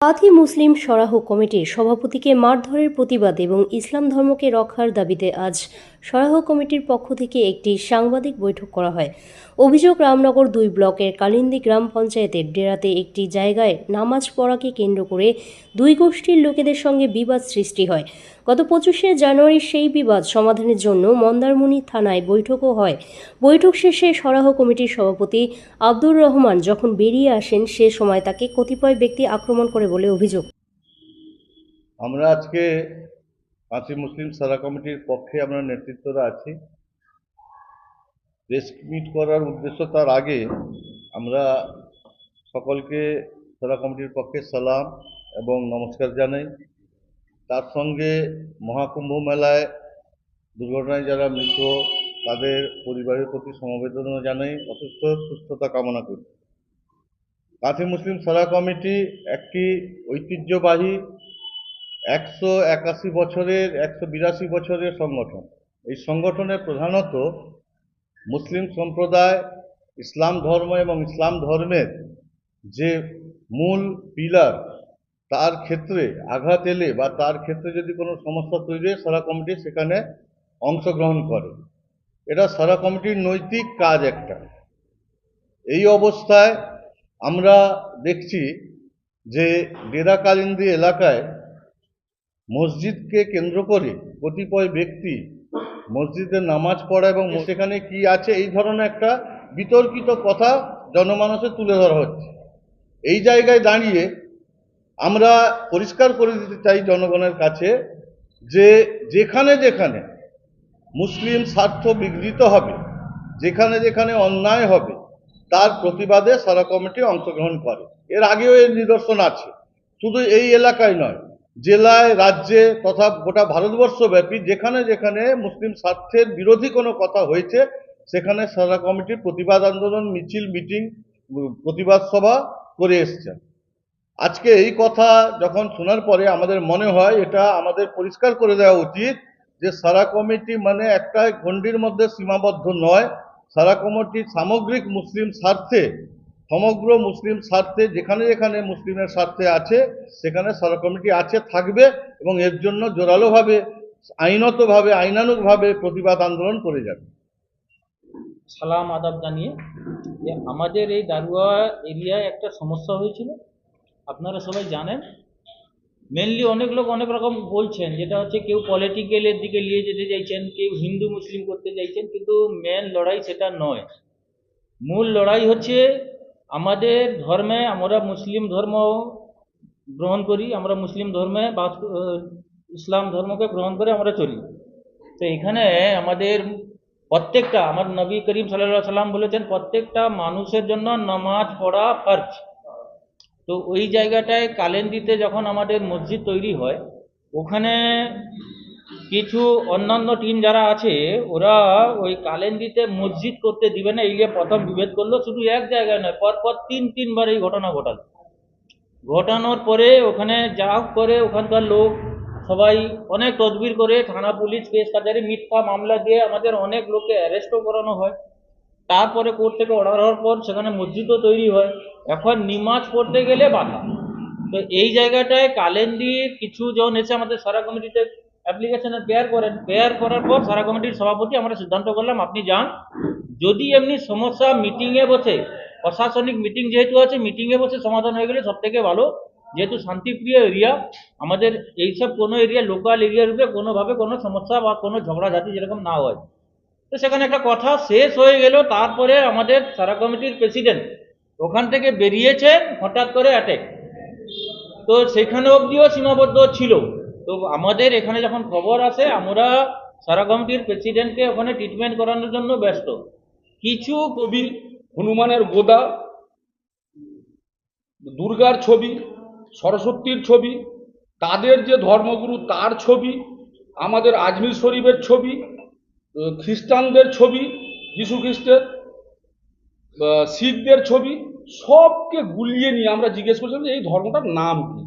কাঁথি মুসলিম সরাহ কমিটির সভাপতিকে মারধরের প্রতিবাদ এবং ইসলাম ধর্মকে রক্ষার দাবিতে আজ সরাহ কমিটির পক্ষ থেকে একটি সাংবাদিক বৈঠক করা হয়। অভিযোগ, রামনগর দুই ব্লকের কালিন্দী গ্রাম পঞ্চায়েতের ডেরাতে একটি জায়গায় নামাজ পড়াকে কেন্দ্র করে দুই গোষ্ঠীর লোকেদের সঙ্গে বিবাদ সৃষ্টি হয়। গত পঁচিশে জানুয়ারি সেই বিবাদ সমাধানের জন্য মন্দারমণি থানায় বৈঠকও হয়। বৈঠক শেষে সরাহ কমিটির সভাপতি আব্দুর রহমান যখন বেরিয়ে আসেন, সে সময় তাকে কতিপয় ব্যক্তি আক্রমণ করে বলে অভিযোগ। আমরা আজকে কাঁচি মুসলিম সারা কমিটির পক্ষে আমরা নেতৃত্বরা আছি। প্রেস মিট করার উদ্দেশ্য তার আগে আমরা সকলকে সারা কমিটির পক্ষে সালাম এবং নমস্কার জানাই। তার সঙ্গে মহাকুম্ভ মেলায় দুর্ঘটনায় যারা মৃত, তাদের পরিবারের প্রতি সমবেদনা জানাই। অসুস্থ, সুস্থতা কামনা করি। কাঁথি মুসলিম সারা কমিটি একটি ঐতিহ্যবাহী একশো একাশি বছরের, একশো বিরাশি বছরের সংগঠন। এই সংগঠনে প্রধানত মুসলিম সম্প্রদায়, ইসলাম ধর্ম এবং ইসলাম ধর্মের যে মূল পিলার, তার ক্ষেত্রে আঘাত এলে বা তার ক্ষেত্রে যদি কোনো সমস্যা তৈরি হয়, সারা কমিটি সেখানে অংশগ্রহণ করে। এটা সারা কমিটির নৈতিক কাজ একটা। এই অবস্থায় আমরা দেখছি যে ডেরা কালিন্দি এলাকায় মসজিদকে কেন্দ্র করে কতিপয় ব্যক্তি মসজিদে নামাজ পড়া এবং সেখানে কি আছে এই ধরনের একটা বিতর্কিত কথা জনমানসে তুলে ধরা হচ্ছে। এই জায়গায় দাঁড়িয়ে আমরা পরিষ্কার করে দিতে চাই জনগণের কাছে যে যেখানে যেখানে মুসলিম স্বার্থ বিঘ্নিত হবে, যেখানে যেখানে অন্যায় হবে, তার প্রতিবাদে সারা কমিটি অংশগ্রহণ করে। এর আগেও এর নিদর্শন আছে। শুধু এই এলাকায় নয় জেলায়, রাজ্যে তথা গোটা ভারতবর্ষব্যাপী যেখানে যেখানে মুসলিম স্বার্থের বিরোধী কোনো কথা হয়েছে, সেখানে সারা কমিটির প্রতিবাদ আন্দোলন, মিছিল, মিটিং, প্রতিবাদ সভা করে এসছে। আজকে এই কথা যখন শোনার পরে আমাদের মনে হয় এটা আমাদের পরিষ্কার করে দেওয়া উচিত যে সারা কমিটি মানে একটা গণ্ডির মধ্যে সীমাবদ্ধ নয়, সারা কমিটি সামগ্রিক মুসলিম স্বার্থে সমগ্র মুসলিম স্বার্থে, যেখানে যেখানে মুসলিমের স্বার্থে আছে, সেখানে সারা কমিটি আছে, থাকবে এবং এর জন্য জোরালোভাবে, আইনতভাবে, আইনানুগভাবে প্রতিবাদ আন্দোলন করে যাবে। সালাম, আদাব জানিয়ে যে আমাদের এই দারুয়া এরিয়ায় একটা সমস্যা হয়েছিল। আপনারা সবাই জানেন। মেনলি অনেক লোক অনেক রকম বলছেন, যেটা হচ্ছে কেউ পলিটিক্যালের দিকে নিয়ে যেতে চাইছেন, কেউ হিন্দু মুসলিম করতে চাইছেন, কিন্তু মেন লড়াই সেটা নয়। মূল লড়াই হচ্ছে আমাদের ধর্মে আমরা মুসলিম ধর্ম গ্রহণ করি, আমরা মুসলিম ধর্মে বাস ইসলাম ধর্মকে গ্রহণ করে আমরা চলি। তো এখানে আমাদের প্রত্যেকটা, আমার নবী করিম সাল্লাহ সাল্লাম বলেছেন, প্রত্যেকটা মানুষের জন্য নামাজ পড়া ফরজ। তো ওই জায়গাটায় কালেন্দিতে যখন আমাদের মসজিদ তৈরি হয়, ওখানে কিছু অন্যান্য টিম যারা আছে, ওরা ওই কালেন্দিতে মসজিদ করতে দিবে না, এই নিয়ে প্রথম বিভেদ করল, শুধু এক জায়গায় নয়, পরপর তিন, তিনবার এই ঘটনা ঘটালো। ঘটানোর পরে ওখানে যা করে ওখানকার লোক সবাই অনেক তদবির করে, থানা পুলিশ, কেস কাছারি মিথ্যা মামলা দিয়ে আমাদের অনেক লোককে অ্যারেস্টও করানো হয়। তারপরে কোর্ট থেকে অর্ডার হওয়ার পর সেখানে মসজিদও তৈরি হয়। এখন নিমাজ পড়তে গেলে বাধা। তো এই জায়গাটায় কালেন্দি কিছু জন এসে আমাদের সারা কমিটিতে অ্যাপ্লিকেশনের পেয়ার করেন পেয়ার করার পর সারা কমিটির সভাপতি আমরা সিদ্ধান্ত করলাম, আপনি যান। যদি এমনি সমস্যা মিটিংয়ে বসে, প্রশাসনিক মিটিং যেহেতু আছে মিটিংয়ে বসে সমাধান হয়ে গেলে সব থেকে ভালো। যেহেতু শান্তিপ্রিয় এরিয়া আমাদের এইসব কোনো এরিয়া লোকাল এরিয়ার উপরে কোনোভাবে কোনো সমস্যা বা কোনো ঝগড়াঝাটি যেরকম না হয়। তো সেখানে একটা কথা শেষ হয়ে গেল, তারপরে আমাদের সারা কমিটির প্রেসিডেন্ট ওখান থেকে বেরিয়েছেন হঠাৎ করে অ্যাটেক তো সেখানে অবধিও সীমাবদ্ধ ছিল। তো আমাদের এখানে যখন খবর আসে, আমরা সারা কমিটির প্রেসিডেন্টকে ওখানে ট্রিটমেন্ট করানোর জন্য ব্যস্ত। কিছু ছবি হনুমানের গোদা, দুর্গার ছবি, সরস্বতীর ছবি, তাদের যে ধর্মগুরু তার ছবি, আমাদের আজমির শরীফের ছবি, খ্রিস্টানদের ছবি যিশু খ্রিস্টের শিখদের ছবি, সবকে গুলিয়ে নিয়ে আমরা জিজ্ঞেস করছিলাম যে এই ধর্মটার নাম কি?